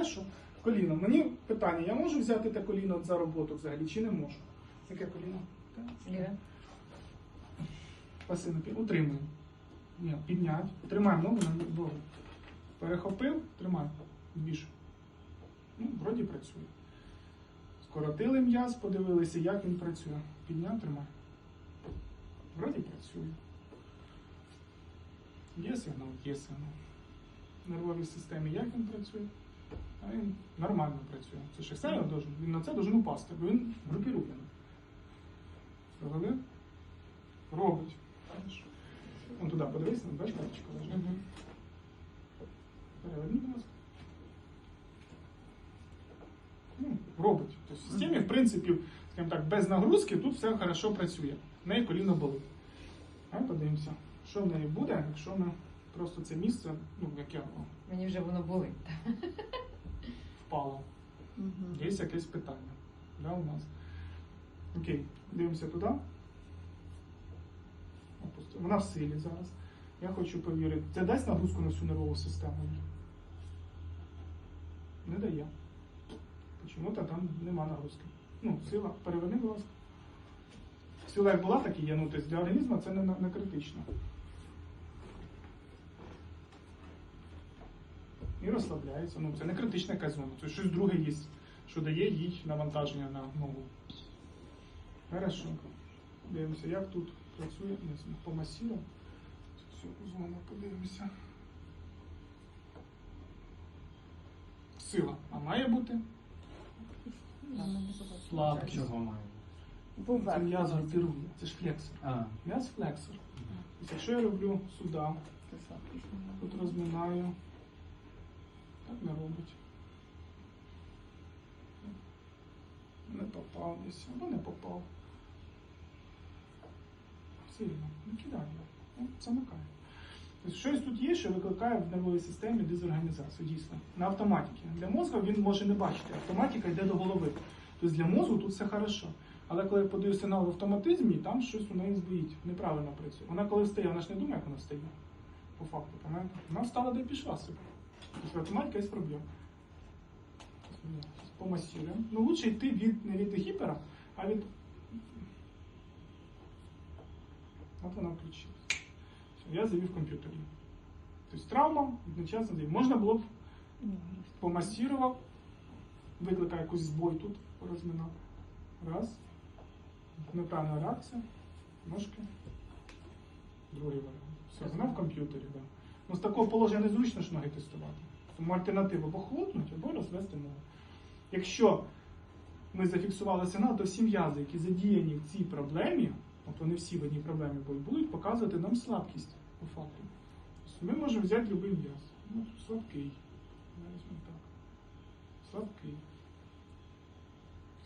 Хорошо. Коліно. Мені питання, я можу взяти те коліно за роботу взагалі чи не можу? Яке коліно? Ліве. Пасивно пі- Ні, піднять. Тримай ногу на ногу. Перехопив, тримай. Більше. Ну, вроді працює. Скоротили м'яз, подивилися, як він працює. Підняв, тримай. Вроді працює. Є сигнал? Є сигнал. В нервовій системі як він працює? А він нормально працює. Це ж все должен, він на це должен упасти, бо він групірує. Зробили? Робить. Вон туди подивись, там бачиш карточка лежить. Угу. Переверни, будь ласка. Ну, робить. Тобто в системі, в принципі, скажімо так, без нагрузки тут все хорошо працює. В неї коліно болить. Давай подивимося, що в неї буде, якщо ми просто це місце, ну, яке воно Мені вже воно болить. Впало. Є якесь питання. Да, у нас. Окей, дивимося туди. Вона в силі зараз. Я хочу повірити. Це дасть нагрузку на всю нервову систему? Не дає. Чому-то там нема нагрузки. Ну, сила, переверни, будь ласка. Сила як була, так і є. Ну, тобто для організму це не, не критично. І розслабляється. Ну, це не критична якась зона. Це щось друге є, що дає їй навантаження на ногу. Хорошо. Дивимося, як тут працює. Ми помасіємо. Цю зону подивимося. Сила. А має бути? Слаб чого має? Це м'яз групірує. Це ж флексор. М'яз флексор. Якщо я роблю сюди, тут розминаю, так не робить. Не попав десь, або не попав. Сильно, не кидаю. Ну, замикаю. Тобто щось тут є, що викликає в нервовій системі дезорганізацію, дійсно. На автоматиці. Для мозку він може не бачити. Автоматика йде до голови. Тобто для мозку тут все хорошо. Але коли я подаю сигнал в автоматизмі, там щось у неї збоїть, неправильно працює. Вона коли встає, вона ж не думає, як вона встає. По факту, пам'ятаєте? Вона встала де пішла собі. Тобто автоматика є проблема. Помасіруємо. Ну, лучше йти від, не від гіпера, а від. От вона включилась. Я завів комп'ютері. Тобто травма одночасно завів. Можна було б помасірував, викликає якийсь збой тут, порозминав. Раз. Неправильна реакція. Ножки. Другий варіант. Все, вона в комп'ютері, так. Да. Ну, з такого положення незручно ж ноги тестувати. Тому альтернатива або хлопнути, або розвести ногу. Якщо ми зафіксували сигнал, то всі м'язи, які задіяні в цій проблемі, от вони всі в одній проблемі будуть, будуть показувати нам слабкість по факту. Тобто Ми можемо взяти будь-який м'яз. Ну, слабкий. Так. Слабкий.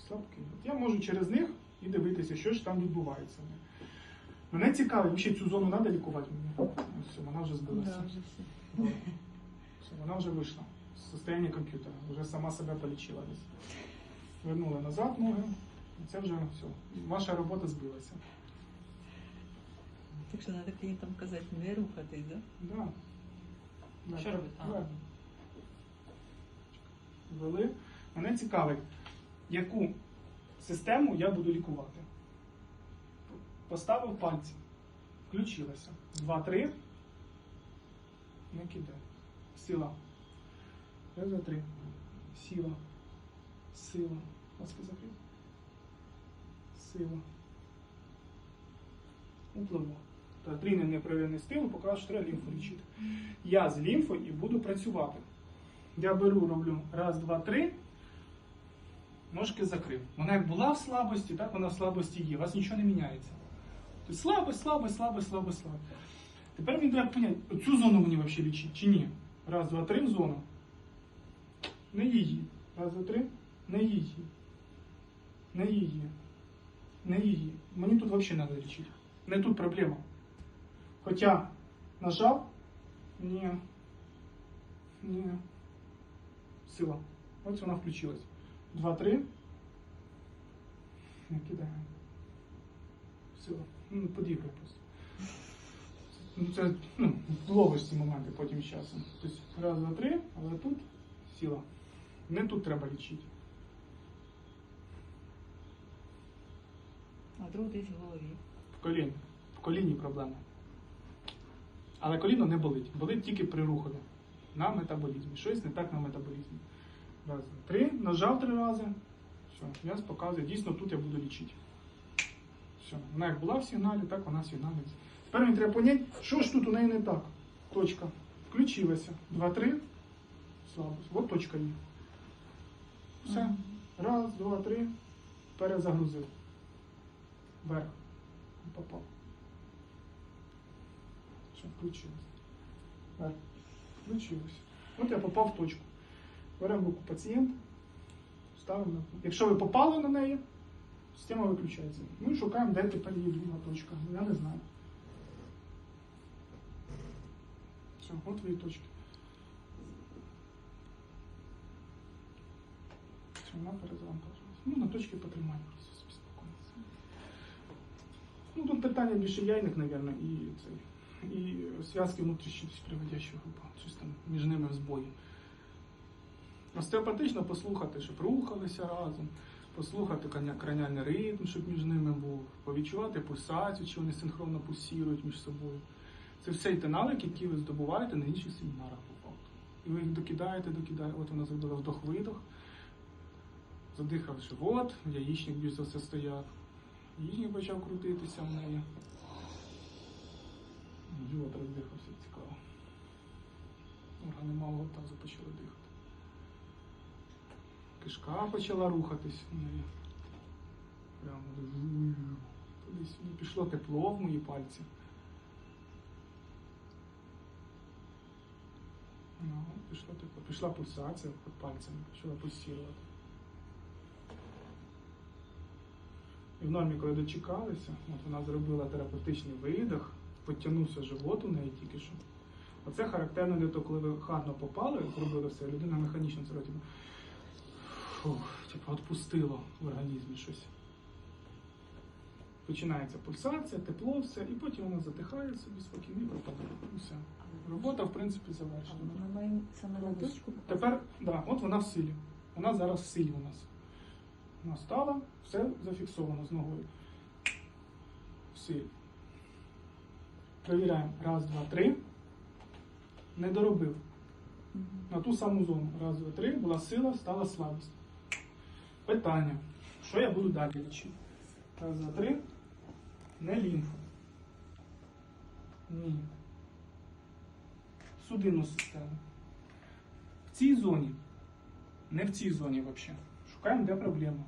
Слабкий. От я можу через них і дивитися, що ж там відбувається. Мене цікавить, взагалі цю зону треба лікувати мені. Все, вона вже збилася. Все, вона вже вийшла з состояння комп'ютера, вже сама себе полічила десь. Вернула назад ноги, і це вже все. Ваша робота збилася. Так що треба клієнтам казати, не рухатись, да? Да. Да. Що робити? Да. Ввели. Мене цікавить, яку систему я буду лікувати. Поставив пальці, включилася. Два-три. Не кидай. Сила. Раз, два, три. Сила. Сила. Ласка закрив. Сила. Уплило. Та трійний непровірений стил, покажу, що треба лімфу лічити. Я з лімфою і буду працювати. Я беру, роблю раз, два, три. Ножки закрив. Вона як була в слабості, так вона в слабості є. У вас нічого не міняється. Слабость, слабость, слабость, слабость, слабость. Тепер мені треба поняти, цю зону мені взагалі лічити чи ні. Раз, два, три в зону. Не її. Раз, два, три. Не її. Не її. Не її. Мені тут взагалі треба лічити. Не тут проблема. Хоча нажав. Ні. Ні. Сила. Ось вона включилась. Два-три. Не кидаємо. Сила. Ну, подіграй просто. Ну, це ну, ловиш ці моменти потім з часом. Тобто раз, два, три, але тут сила. Не тут треба лічити. А друг десь в голові. В коліні. В коліні проблема. Але коліно не болить. Болить тільки при рухові. На метаболізмі. Щось не так на метаболізмі. Раз, два, три. Нажав три рази. Все, я показую. Дійсно, тут я буду лічити. Все. Вона як була в сигналі, так вона в сигналі. Тепер мені треба поняти, що ж тут у неї не так. Точка. Включилася. Два, три. Слабость. От точка є. Все. Раз, два, три. Перезагрузив. Вверх. Попав. Все, включилось. Вверх. Включилось. От я попав в точку. Беремо руку пацієнта. Ставимо. Якщо ви попали на неї, система виключається. Ну і шукаємо, де тепер її друга точка. Я не знаю. Все, от твої точки. Все, вона перезавантажилась. Ну, на точці потримай просто собі спокійно. Ну, тут питання більше яйник, мабуть, і цей. І зв'язки внутрішні приводяща група. Щось там між ними в збої. Остеопатично послухати, щоб рухалися разом, послухати краніальний ритм, щоб між ними був, повідчувати пульсацію, чи вони синхронно пульсірують між собою. Це все й те навики, які ви здобуваєте на інших семінарах по факту. І ви їх докидаєте, докидаєте. От вона зробила вдох-видох, задихав живот, яєчник більш за все стояв. Яєчник почав крутитися в неї. Живот роздихався, цікаво. Органи малого тазу почали дихати. Кишка почала рухатись в неї. Прямо туди-сюди. Пішло тепло в мої пальці. Ну, пішло тепло. Пішла пульсація під пальцями, почала пульсувати. І в нормі, коли дочекалися, от вона зробила терапевтичний видих, потягнувся живот у неї тільки що. Оце характерно для того, коли ви гарно попали, зробили все, людина механічно це робить. Фух, типу, відпустило в організмі щось. Починається пульсація, тепло, все, і потім вона затихає собі спокійно і пропадає. Робота, в принципі, завершена. Ми маємо саме на. Тепер, да, от вона в силі. Вона зараз в силі у нас. Вона стала, все зафіксовано з ногою. В силі. Перевіряємо. Раз, два, три. Не доробив. На ту саму зону. Раз, два, три. Була сила, стала слабість. Питання. Що я буду далі лічити? Раз, два, три. Не лімфа. Ні. Судинну систему. В цій зоні. Не в цій зоні взагалі. Шукаємо, де проблема.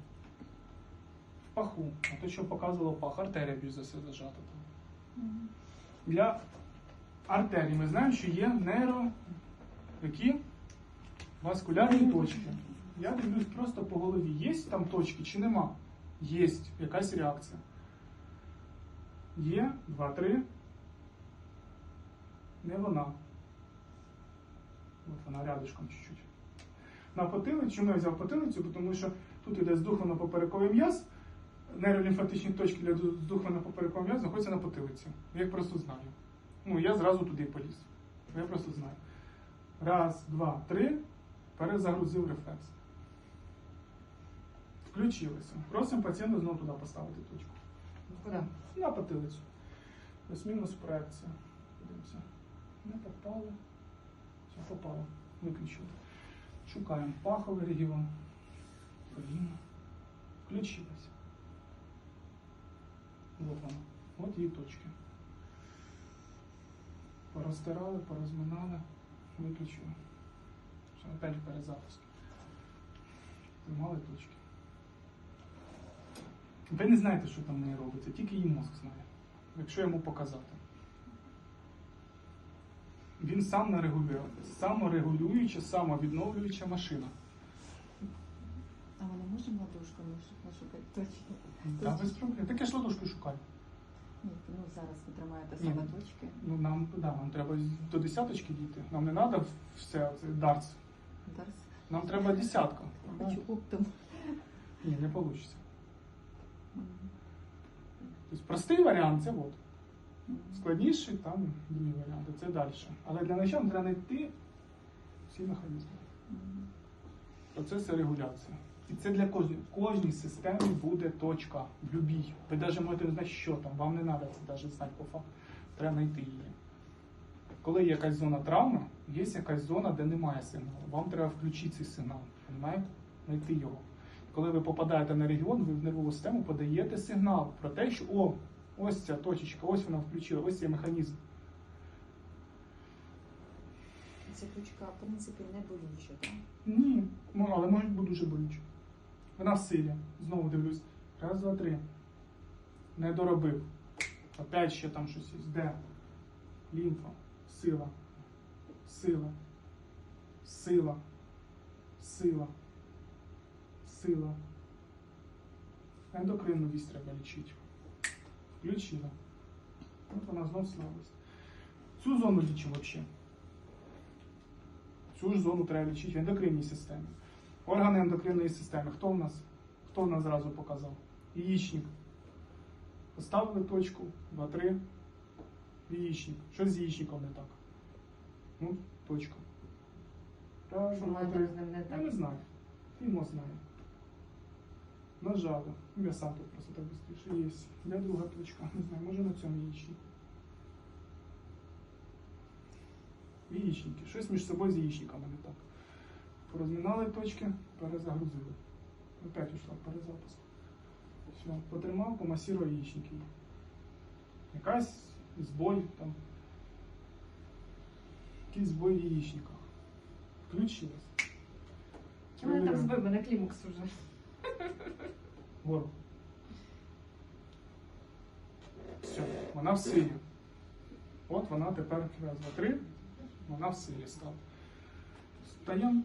В паху. А то, що показувало пах, артерія більш за все зажата там. Для артерій ми знаємо, що є нейро... які? Васкулярні точки. Я дивлюсь просто по голові. Є там точки чи нема? Є якась реакція. Є, два, три. Не вона. От вона рядышком чуть-чуть. На потилиці, чому я взяв потилицю? Тому що тут іде здухлено-поперековий м'яз, нейролімфатичні точки для здухлено-поперекового м'язу знаходяться на потилиці. Я їх просто знаю. Ну, я зразу туди поліз. Я просто знаю. Раз, два, три. Перезагрузив рефлекс. Включилося. Просимо пацієнта знову туди поставити точку. Куди? На потилицю. Плюс-мінус проекція. Подивимося. Не попало. Все, попало. Виключили. Шукаємо паховий регіон. Коліно. Включилося. От воно. От її точки. Порозтирали, порозминали, виключили. Все, опять перезапуск. Тримали точки. Ви не знаєте, що там в неї робиться, тільки її мозк знає. Якщо йому показати. Він сам не регулює, саморегулююча, самовідновлююча машина. А ми не можемо ладошками щоб нашукати точки? Та без проблем. Таке ж ладошку шукай. Ні, ну зараз ви тримаєте Ні. точки. Ну нам, да, нам треба до десяточки дійти. Нам не треба все, це дартс. Зараз Нам треба десятка. хочу оптом. Ні, не вийде. Тобто простий варіант це от. Складніший там другі варіанти, це далі. Але для начала треба знайти всі механізми. Процеси регуляції. І це для кожної. В кожній системі буде точка. В любій. Ви навіть можете не знати, що там. Вам не треба це навіть знати по факту. Треба знайти її. Коли є якась зона травми, є якась зона, де немає сигналу. Вам треба включити цей сигнал. Понимаєте? Знайти його. Коли ви попадаєте на регіон, ви в нервову систему подаєте сигнал про те, що о, ось ця точечка, ось вона включила, ось цей механізм. Ця точка, в принципі, не болюча, так? Ні, ну, але може бути дуже болюче. Вона в силі. Знову дивлюсь. Раз, два, три. Не доробив. Опять ще там щось є. Де? Лімфа. Сила. Сила. Сила. Сила. Сила. Ендокринну вість треба лічити. Включила. От вона знов слабость. Цю зону лічимо взагалі. Цю ж зону треба лічити в ендокринній системі. Органи ендокринної системи. Хто в нас? Хто в нас зразу показав? Яєчник. Поставили точку, два, три. Яєчник. Що з яєчником не так? Ну, точка. Раз, два, три. Я не знаю. Фімо знає. Нажали. Я сам тут просто так швидше є. Де друга точка? Не знаю, може на цьому яєчнику. Яєчники. Щось між собою з яєчниками не так. Порозмінали точки, перезагрузили. Опять ушла перезапуск. Все, потримав, помасірував яєчники. Якась збой там. Якийсь збой в яєчниках. Включилось. У мене там збив, мене клімакс уже. Вон. Все, вона в силі. От вона тепер раз, два, три. Вона в силі стала. Стаємо